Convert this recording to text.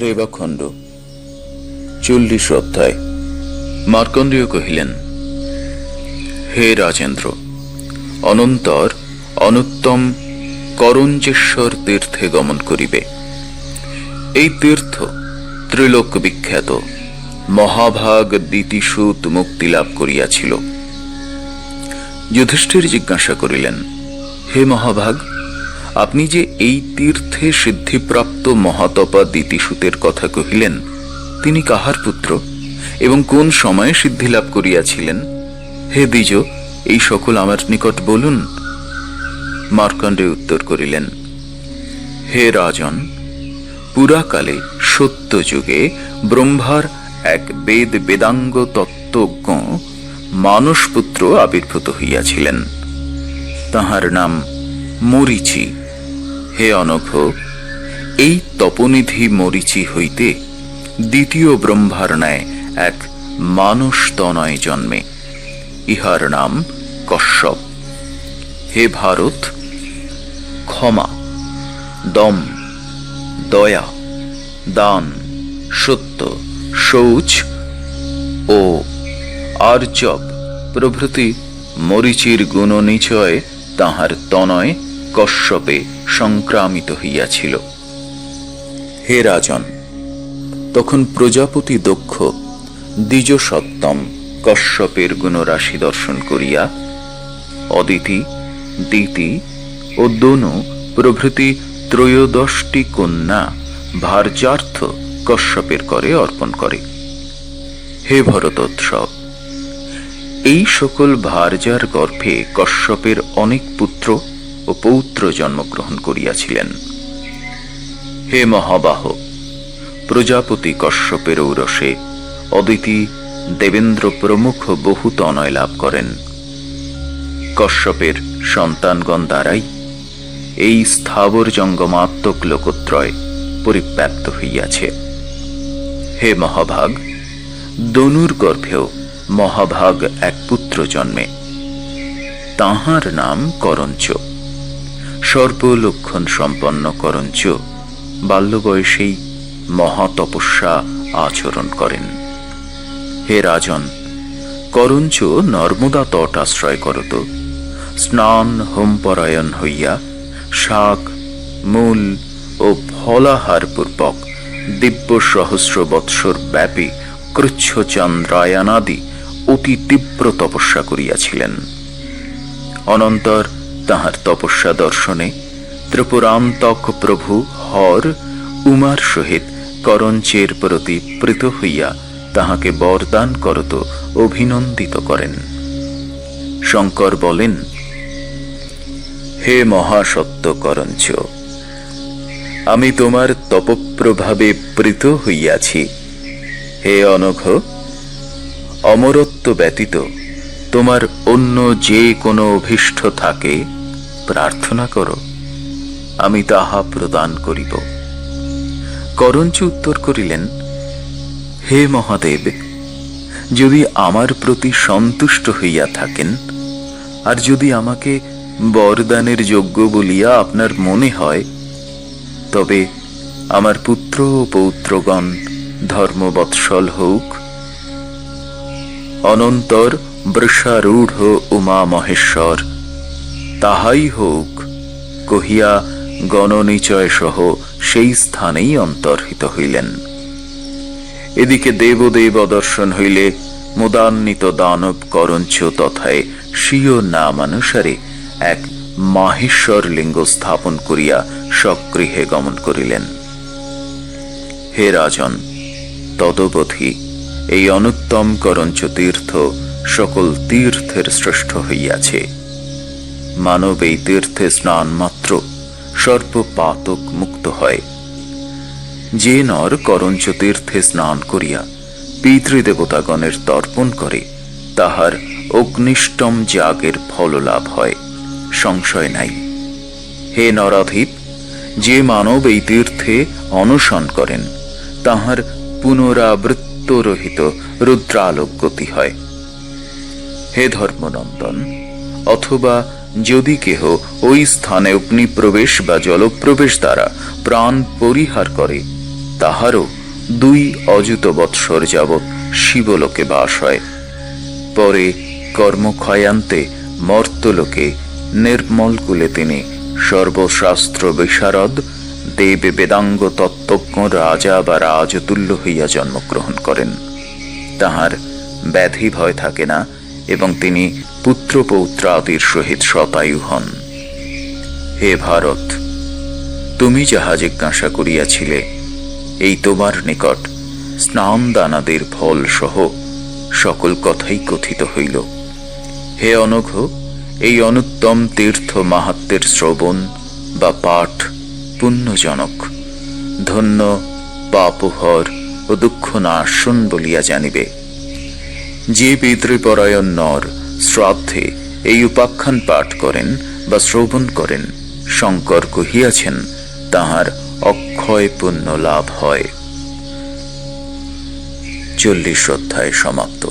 রেবাখণ্ড। চল্লিশ অধ্যায়। মার্কণ্ডেয় কহিলেন, হে রাজেন্দ্র, অনন্তর অনুত্তম করঞ্জেশ্বর তীর্থে গমন করিবে। এই তীর্থ ত্রিলোক বিখ্যাত মহাভাগ দ্বিতীসূত মুক্তি লাভ করিয়াছিল। যুধিষ্ঠির জিজ্ঞাসা করিলেন, হে মহাভাগ আপনি যে এই তীর্থে সিদ্ধিপ্রাপ্ত মহাতপা দিতিসূতের কথা কহিলেন, তিনি কাহার পুত্র এবং কোন সময়ে সিদ্ধি লাভ করিয়াছিলেন? হে দ্বিজ, এই সকল আমার নিকট বলুন। মার্কণ্ডে উত্তর করিলেন, হে রাজন, পুরাকালে সত্য যুগে ব্রহ্মার এক বেদ বেদাঙ্গ তত্ত্বজ্ঞ মানসপুত্র আবির্ভূত হইয়াছিলেন। তাহার নাম মরিচি। হে অনঘ, এই তপনিধি মরিচি হইতে দ্বিতীয় ব্রহ্মার ন্যায় এক মানুষ তনয় জন্মে। ইহার নাম কশ্যপ। হে ভারত, ক্ষমা, দম, দয়া, দান, সত্য, শৌচ ও আর্জব প্রভৃতি মরিচির গুণনিচয় তাহার তনয় কশ্যপে সংক্রামিত হইয়াছিল। হে রাজন, তখন প্রজাপতি দক্ষ দ্বিজ সত্তম কশ্যপের গুণরাশি দর্শন করিয়া অদিতি দিতি ও দনু প্রভৃতি ত্রয়োদশটি কন্যা ভার্যার্থ কশ্যপের করে অর্পণ করে। হে ভরতোৎসব, এই সকল ভার্যার গর্ভে কশ্যপের অনেক পুত্র ও পৌত্র জন্মগ্রহণ করিয়াছিলেন। হে মহাবাহ, প্রজাপতি কশ্যপের ঔরসে অদিতি দেবেন্দ্র প্রমুখ বহু তনয় লাভ করেন। কশ্যপের সন্তানগণ দ্বারাই এই স্থাবর জঙ্গমাত্মক লোকত্রয় পরিব্যাপ্ত হইয়াছে। হে মহাভাগ, দনুর গর্ভেও মহাভাগ এক পুত্র জন্মে। তাহার নাম করঞ্চ সর্বলক্ষণ সম্পন্ন করঞ্চ। বাল্য বয়সেই মহাতপস্যা আচরণ করেন। হে রাজন, করঞ্চ নর্মদা তট আশ্রয় করত। স্নান হোমপরায়ণ হইয়া শাক, মূল ও ফলাহার পূর্বক দিব্য সহস্র বৎসর ব্যাপী কৃচ্ছ চন্দ্রায়নাদি অতি তীব্র তপস্যা করিয়াছিলেন। অনন্তর তাহার তপস্যা দর্শনে ত্রিপুরান্তক প্রভু হর উমার সহিত করঞ্চের প্রতি প্রীত হইয়া তাহাকে বরদান করত, অভিনন্দিত করেন। শঙ্কর বলেন, হে মহাসত্য করঞ্চ, আমি তোমার তপপ্রভাবে প্রীত হইয়াছি। হে অনঘ, অমরত্ব ব্যতীত তোমার অন্য যে কোনো অভীষ্ট থাকে, প্রার্থনা করো, আমি তাহা প্রদান করিব। করঞ্চ উত্তর করিলেন, হে মহাদেব, যদি আমার প্রতি সন্তুষ্ট হইয়া থাকেন, আর যদি আমাকে বরদানের যোগ্য বলিয়া আপনার মনে হয়, তবে আমার পুত্র ও পৌত্রগণ ধর্মবৎসল হোক অনন্তর বৃষারূঢ় উমা মহেশ্বর। তাহাই হোক, কহিয়া গণনিচয় সহ সেই স্থানেই অন্তর্হিত হইলেন। এদিকে দেবদেব দর্শন হইলে মুদান্বিত দানব করঞ্চ তথায় স্বীয় নামানুসারে এক মাহেশ্বর লিঙ্গ স্থাপন করিয়া স্বগৃহে গমন করিলেন। হে রাজন, তদবধি এই অনুত্তম করঞ্চ তীর্থ সকল তীর্থের শ্রেষ্ঠ হইয়াছে। মানব এই তীর্থে স্নান মাত্র সর্বপাতক মুক্ত হয়। যে নর করঞ্চ তীর্থে স্নান করিয়া পিতৃদেবতাগণের তর্পণ করে, তাহার অগ্নিষ্টম যাগের ফল লাভ হয়, সংশয় নাই। হে নরাধীপ, যে মানব এই তীর্থে অনশন করেন, তাহার পুনরাবৃত্তরহিত রুদ্রালোক গতি হয়। হে ধর্মনন্দন, অথবা যদি কেহ ওই স্থানে অগ্নিপ্রবেশ বা জলপ্রবেশ দ্বারা প্রাণ পরিহার করে, তাহারও দুই অযুত বৎসর যাবৎ শিবলোকে বাস হয়। পরে কর্মক্ষয়ান্তে মর্তলোকে নির্মল কুলে তিনি সর্বশাস্ত্র বিশারদ দেব বেদাঙ্গ তত্ত্বজ্ঞ রাজা বা রাজতুল্য হইয়া জন্মগ্রহণ করেন। তাহার ব্যাধি ভয় থাকে না এবং তিনি পুত্র পৌত্রাদির সহিত শতায়ু হন। হে ভারত, তুমি যাহা জিজ্ঞাসা করিয়াছিলে, এই তোমার নিকট স্নান দানাদের ফল সহ সকল কথাই কথিত হইল। হে অনঘ, এই অনুত্তম তীর্থ মাহাত্মের শ্রবণ বা পাঠ পুণ্যজনক ধন্য, পাপহর ও দুঃখ নাশন বলিয়া জানিবে। যে পিতৃপরায়ণ নর শ্রাদ্ধে এই উপাখ্যান পাঠ করেন বা শ্রবণ করেন, শঙ্কর কহিয়াছেন, তাহার অক্ষয় পুণ্য লাভ হয়। চল্লিশ অধ্যায় সমাপ্ত।